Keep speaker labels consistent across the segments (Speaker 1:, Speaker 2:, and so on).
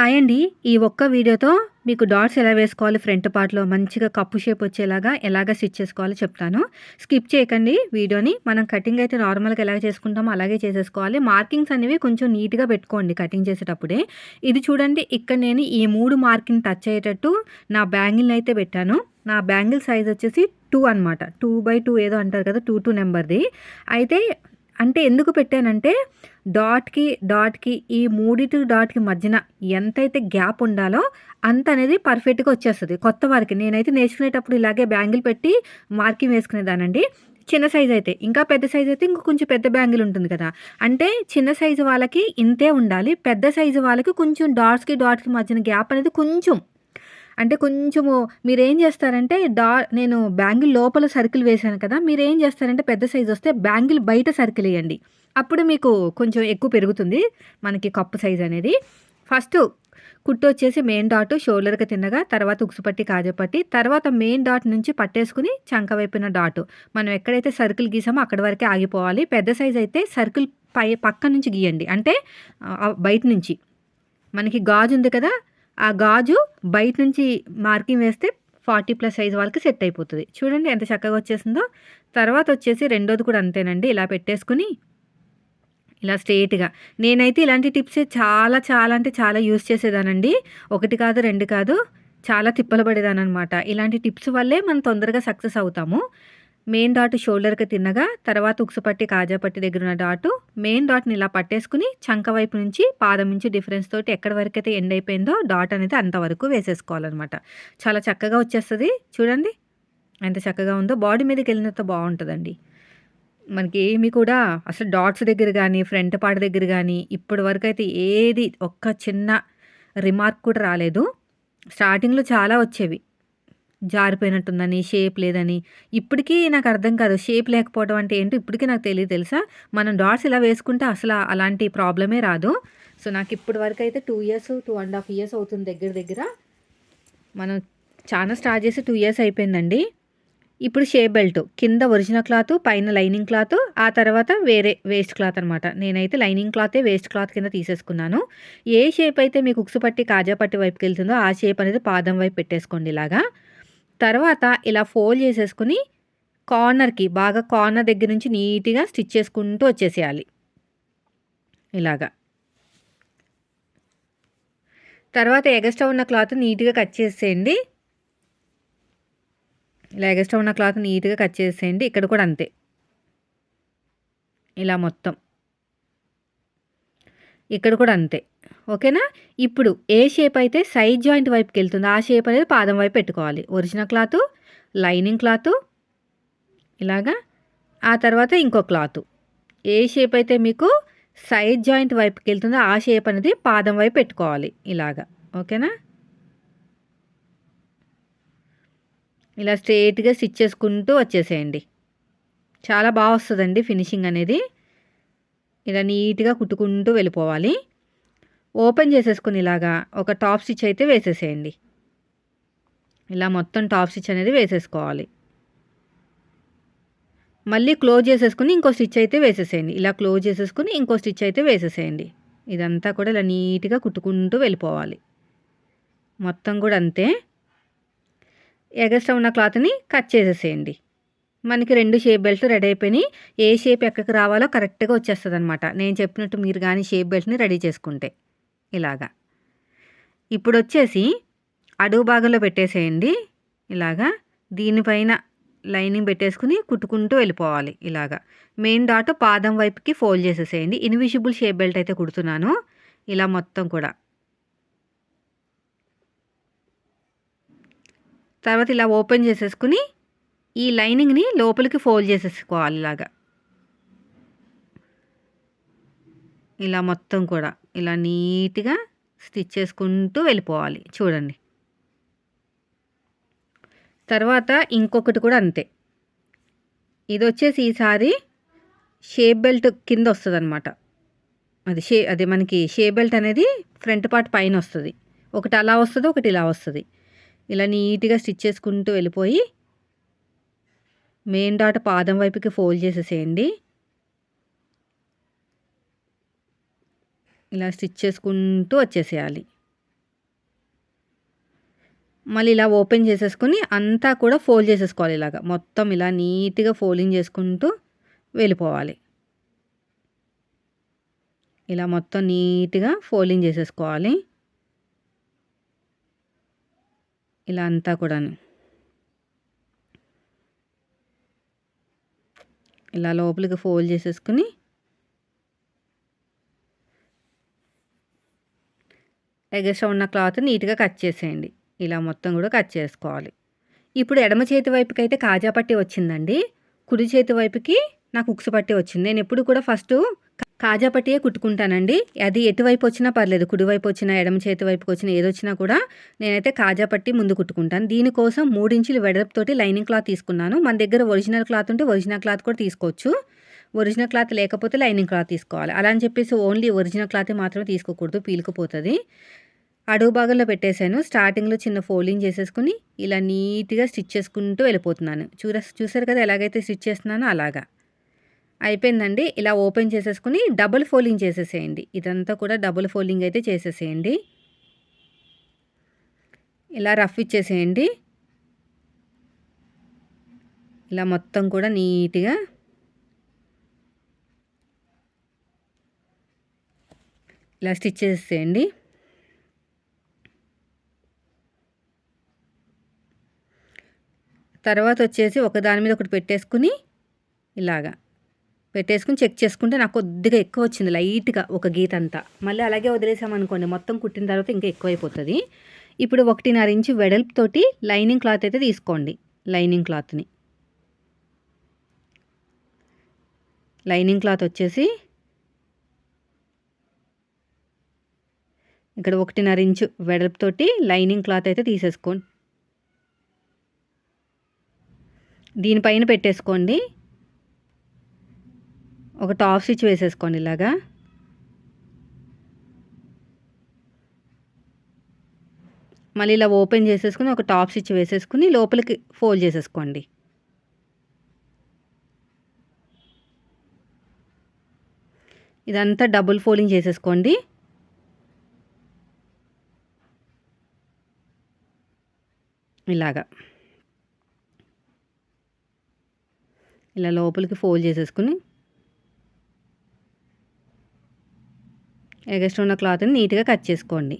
Speaker 1: Hi అండి. ఈ ఒక్క వీడియోతో మీకు డాట్స్ ఎలా వేసుకోవాలి ఫ్రంట్ పార్ట్లో మంచిగా కప్పు షేప్ వచ్చేలాగా ఎలాగ స్టిచ్ చేసుకోవాలో చెప్తాను. స్కిప్ చేయకండి. వీడియోని మనం కటింగ్ అయితే నార్మల్గా ఎలాగ చేసుకుంటామో అలాగే చేసేసుకోవాలి. మార్కింగ్స్ అనేవి కొంచెం నీట్గా పెట్టుకోండి కటింగ్ చేసేటప్పుడే. ఇది చూడండి ఇక్కడ నేను ఈ మూడు మార్కింగ్ టచ్ అయ్యేటట్టు నా బ్యాంగిల్ని అయితే పెట్టాను. నా బ్యాంగిల్ సైజ్ వచ్చేసి టూ అనమాట టూ బై టూ ఏదో అంటారు కదా టూ టూ నెంబర్ది. అయితే అంటే ఎందుకు పెట్టానంటే డాట్కి డాట్కి ఈ మూడిటి డాట్కి మధ్యన ఎంతైతే గ్యాప్ ఉండాలో అంత అనేది పర్ఫెక్ట్గా వచ్చేస్తుంది. కొత్త వారికి. నేనైతే నేర్చుకునేటప్పుడు ఇలాగే బ్యాంగిల్ పెట్టి మార్కింగ్ వేసుకునేదానండి. చిన్న సైజ్ అయితే. ఇంకా పెద్ద సైజ్ అయితే ఇంకా కొంచెం పెద్ద బ్యాంగిల్ ఉంటుంది కదా. అంటే చిన్న సైజు వాళ్ళకి ఇంతే ఉండాలి. పెద్ద సైజు వాళ్ళకి కొంచెం డాట్స్కి డాట్కి మధ్యన గ్యాప్ అనేది కొంచెం అంటే కొంచెము మీరు ఏం చేస్తారంటే డా నేను బ్యాంగిల్ లోపల సర్కిల్ వేశాను కదా మీరు ఏం చేస్తారంటే పెద్ద సైజు వస్తే బ్యాంగిల్ బయట సర్కిల్ వేయండి. అప్పుడు మీకు కొంచెం ఎక్కువ పెరుగుతుంది మనకి కప్పు సైజ్ అనేది. ఫస్ట్ కుట్టు వచ్చేసి మెయిన్ డాట్ షోల్డర్కి తిన్నగా తర్వాత ఉక్సుపట్టి కాజపట్టి తర్వాత మెయిన్ డాట్ నుంచి పట్టేసుకుని చంక వైపున డాట్. మనం ఎక్కడైతే సర్కిల్ గీసామో అక్కడి వరకే ఆగిపోవాలి. పెద్ద సైజ్ అయితే సర్కిల్ పై పక్క నుంచి గీయండి. అంటే బయట నుంచి. మనకి గాజు ఉంది కదా ఆ గాజు బయట నుంచి మార్కింగ్ వేస్తే ఫార్టీ ప్లస్ సైజ్ వాళ్ళకి సెట్ అయిపోతుంది. చూడండి ఎంత చక్కగా వచ్చేసిందో. తర్వాత వచ్చేసి రెండోది కూడా అంతేనండి. ఇలా పెట్టేసుకుని ఇలా స్ట్రేట్గా నేనైతే ఇలాంటి టిప్సే చాలా చాలా అంటే చాలా యూస్ చేసేదానండి. ఒకటి కాదు రెండు కాదు చాలా తిప్పలు పడేదానమాట ఇలాంటి టిప్స్ వల్లే మనం తొందరగా సక్సెస్ అవుతాము. మెయిన్ డాట్ షోల్డర్కి తిన్నగా తర్వాత ఉక్సుపట్టి కాజాపట్టి దగ్గర ఉన్న డాటు మెయిన్ డాట్ని ఇలా పట్టేసుకుని చంక వైపు నుంచి పాదం నుంచి డిఫరెన్స్ తోటి ఎక్కడి వరకు అయితే ఎండ్ అయిపోయిందో డాట్ అనేది అంతవరకు వేసేసుకోవాలన్నమాట. చాలా చక్కగా వచ్చేస్తుంది. చూడండి. ఎంత చక్కగా ఉందో బాడీ మీదకి వెళ్ళినంత బాగుంటుందండి. మనకి ఏమి కూడా అసలు డాట్స్ దగ్గర కానీ ఫ్రంట్ పార్ట్ దగ్గర కానీ ఇప్పటి వరకు అయితే ఏది ఒక్క చిన్న రిమార్క్ కూడా రాలేదు. స్టార్టింగ్లో చాలా వచ్చేవి. జారిపోయినట్టుందని షేప్ లేదని. ఇప్పటికీ నాకు అర్థం కాదు. షేప్ లేకపోవడం అంటే ఏంటో ఇప్పటికీ నాకు తెలియదు తెలుసా? మనం డాట్స్ ఇలా వేసుకుంటే అసలు అలాంటి ప్రాబ్లమే రాదు. సో నాకు ఇప్పటి వరకు అయితే two years two and half years అవుతుంది దగ్గర దగ్గర. మనం చాలా స్టార్ట్ చేసి టూ ఇయర్స్ అయిపోయిందండి. ఇప్పుడు షేప్ బెల్ట్ కింద ఒరిజినల్ క్లాత్ పైన లైనింగ్ క్లాత్ ఆ తర్వాత వేరే వేస్ట్ క్లాత్ అనమాట నేనైతే లైనింగ్ క్లాతే వేస్ట్ క్లాత్ కింద తీసేసుకున్నాను. ఏ షేప్ అయితే మీకు ఉక్సు పట్టి కాజా పట్టి వైపుకి వెళ్తుందో ఆ షేప్ అనేది పాదం వైపు పెట్టేసుకోండి ఇలాగా. తర్వాత ఇలా ఫోల్డ్ చేసేసుకుని కార్నర్కి బాగా కార్నర్ దగ్గర నుంచి నీట్గా స్టిచ్ చేసుకుంటూ వచ్చేసేయాలి. ఇలాగా. తర్వాత ఎగస్ట్రా ఉన్న క్లాత్ నీట్గా కట్ చేసేయండి. ఇలా ఎగస్ట్రా ఉన్న క్లాత్ నీట్గా కట్ చేసేయండి. ఇక్కడ కూడా అంతే. ఇలా మొత్తం. ఇక్కడ కూడా అంతే. ఓకేనా? ఇప్పుడు ఏ షేప్ అయితే సైడ్ జాయింట్ వైపుకి వెళ్తుందో ఆ షేప్ అనేది పాదం వైపు పెట్టుకోవాలి. ఒరిజినల్ క్లాత్ లైనింగ్ క్లాత్ ఇలాగా. ఆ తర్వాత ఇంకో క్లాత్ ఏ షేప్ అయితే మీకు సైడ్ జాయింట్ వైపుకి వెళ్తుందో ఆ షేప్ అనేది పాదం వైపు పెట్టుకోవాలి. ఇలాగా. ఓకేనా? ఇలా స్ట్రేట్గా స్టిచ్ చేసుకుంటూ వచ్చేసేయండి. చాలా బాగా వస్తుందండి ఫినిషింగ్ అనేది. ఇలా నీట్గా కుట్టుకుంటూ వెళ్ళిపోవాలి. ఓపెన్ చేసేసుకుని ఇలాగా ఒక టాప్ స్టిచ్ అయితే వేసేసేయండి. ఇలా మొత్తం టాప్ స్టిచ్ అనేది వేసేసుకోవాలి. మళ్ళీ క్లోజ్ చేసేసుకుని ఇంకో స్టిచ్ అయితే వేసేసేయండి. ఇలా క్లోజ్ చేసేసుకుని ఇంకో స్టిచ్ అయితే వేసేసేయండి. ఇదంతా కూడా ఇలా నీట్గా కుట్టుకుంటూ వెళ్ళిపోవాలి. మొత్తం కూడా అంతే. ఎగస్ట్రా ఉన్న క్లాత్ని కట్ చేసేసేయండి. మనకి రెండు షేప్ బెల్ట్ రెడీ అయిపోయినాయి. ఏ షేప్ ఎక్కడికి రావాలో కరెక్ట్గా వచ్చేస్తుంది అనమాట నేను చెప్పినట్టు మీరు కానీ షేప్ బెల్ట్ని రెడీ చేసుకుంటే. ఇలాగా. ఇప్పుడు వచ్చేసి అడుగు భాగంలో పెట్టేసేయండి. ఇలాగా దీనిపైన లైనింగ్ పెట్టేసుకుని కుట్టుకుంటూ వెళ్ళిపోవాలి ఇలాగా. మెయిన్ డాట్ పాదం వైపుకి ఫోల్డ్ చేసేసేయండి. ఇన్విజిబుల్ షేప్ బెల్ట్ అయితే కుడుతున్నాను. ఇలా మొత్తం కూడా. తర్వాత ఇలా ఓపెన్ చేసేసుకుని ఈ లైనింగ్ని లోపలికి ఫోల్డ్ చేసేసుకోవాలి ఇలాగా. ఇలా మొత్తం కూడా. ఇలా నీట్గా స్టిచ్ చేసుకుంటూ వెళ్ళిపోవాలి. చూడండి. తర్వాత ఇంకొకటి కూడా అంతే. ఇది వచ్చేసి ఈసారి షేప్ బెల్ట్ కింద వస్తుంది అనమాట అది షే అది మనకి షేప్ బెల్ట్ అనేది ఫ్రంట్ పార్ట్ పైన వస్తుంది. ఒకటి అలా వస్తుంది ఒకటి ఇలా వస్తుంది. ఇలా నీట్గా స్టిచ్ చేసుకుంటూ వెళ్ళిపోయి మెయిన్ డాట్ పాదం వైపుకి ఫోల్డ్ చేసేసేయండి. ఇలా స్టిచ్ చేసుకుంటూ వచ్చేసేయాలి. మళ్ళీ ఇలా ఓపెన్ చేసేసుకొని అంతా కూడా ఫోల్డ్ చేసేసుకోవాలి ఇలాగ. మొత్తం ఇలా నీట్గా ఫోల్డింగ్ చేసుకుంటూ వెళ్ళిపోవాలి. ఇలా మొత్తం నీట్గా ఫోల్డింగ్ చేసేసుకోవాలి. ఇలా అంతా కూడాను. ఇలా లోపలికి ఫోల్డ్ చేసేసుకుని ఎగస్ట్రా ఉన్న క్లాత్ నీట్గా కట్ చేసేయండి. ఇలా మొత్తం కూడా కట్ చేసుకోవాలి. ఇప్పుడు ఎడమ చేతి వైపుకి అయితే కాజా పట్టి వచ్చిందండి. కుడి చేతి వైపుకి నాకు ఉక్సు పట్టి వచ్చింది. నేను ఎప్పుడు కూడా ఫస్ట్ కాజా పట్టియే కుట్టుకుంటానండి. అది ఎటువైపు వచ్చినా పర్లేదు. కుడివైపు వచ్చినా ఎడమ చేతి వైపుకి వచ్చినా ఏదొచ్చినా కూడా నేనైతే కాజా పట్టి ముందు కుట్టుకుంటాను. దీనికోసం మూడించులు వెడల్పుతోటి లైనింగ్ క్లాత్ తీసుకున్నాను. మన దగ్గర ఒరిజినల్ క్లాత్ ఉంటే ఒరిజినల్ క్లాత్ కూడా తీసుకోవచ్చు. ఒరిజినల్ క్లాత్ లేకపోతే లైనింగ్ క్లాత్ తీసుకోవాలి. అలా అని చెప్పేసి ఓన్లీ ఒరిజినల్ క్లాత్ మాత్రమే తీసుకోకూడదు. పీలుకుపోతుంది. అడుగు భాగంలో పెట్టేశాను. స్టార్టింగ్లో చిన్న ఫోల్డింగ్ చేసేసుకుని ఇలా నీట్గా స్టిచ్ చేసుకుంటూ వెళ్ళిపోతున్నాను. చూర చూసారు కదా ఎలాగైతే స్టిచ్ చేస్తున్నానో అలాగా. అయిపోయిందండి. ఇలా ఓపెన్ చేసేసుకుని డబుల్ ఫోల్డింగ్ చేసేసేయండి. ఇదంతా కూడా డబుల్ ఫోల్డింగ్ అయితే చేసేసేయండి. ఇలా రఫ్ ఇచ్చేసేయండి. ఇలా మొత్తం కూడా నీట్గా ఇలా స్టిచ్ చేసేయండి తర్వాత వచ్చేసి ఒకదాని మీద ఒకటి పెట్టేసుకుని ఇలాగా. పెట్టేసుకుని చెక్ చేసుకుంటే నాకు కొద్దిగా ఎక్కువ వచ్చింది లైట్గా ఒక గీత అంతా మళ్ళీ అలాగే వదిలేసామనుకోండి మొత్తం కుట్టిన తర్వాత ఇంకా ఎక్కువైపోతుంది. ఇప్పుడు ఒకటిన్నర ఇంచు వెడల్పుతోటి లైనింగ్ క్లాత్ అయితే తీసుకోండి లైనింగ్ క్లాత్ని. లైనింగ్ క్లాత్ వచ్చేసి ఇక్కడ ఒకటిన్నర ఇంచు వెడల్పుతోటి లైనింగ్ క్లాత్ అయితే తీసేసుకోండి. దీనిపైన పెట్టేసుకోండి. ఒక టాప్ స్టిచ్ వేసేసుకోండి ఇలాగా. మళ్ళీ ఇలా ఓపెన్ చేసేసుకుని ఒక టాప్ స్టిచ్ వేసేసుకుని లోపలికి ఫోల్డ్ చేసేసుకోండి. ఇదంతా డబుల్ ఫోల్డింగ్ చేసేసుకోండి. ఇలాగా. ఇలా లోపలికి ఫోల్డ్ చేసేసుకుని ఎగస్ట్ ఉన్న క్లాత్ని నీట్గా కట్ చేసుకోండి.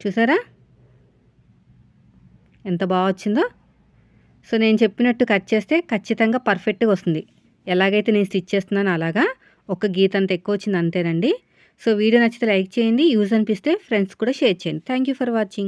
Speaker 1: చూసారా? ఎంత బాగా వచ్చిందో? సో నేను చెప్పినట్టు కట్ చేస్తే ఖచ్చితంగా పర్ఫెక్ట్గా వస్తుంది. ఎలాగైతే నేను స్టిచ్ చేస్తున్నానో అలాగా ఒక గీత అంత ఎక్కువ వచ్చింది అంతేనండి. సో వీడియో నచ్చితే లైక్ చేయండి యూజ్ అనిపిస్తే ఫ్రెండ్స్ కూడా షేర్ చేయండి. Thank you for watching.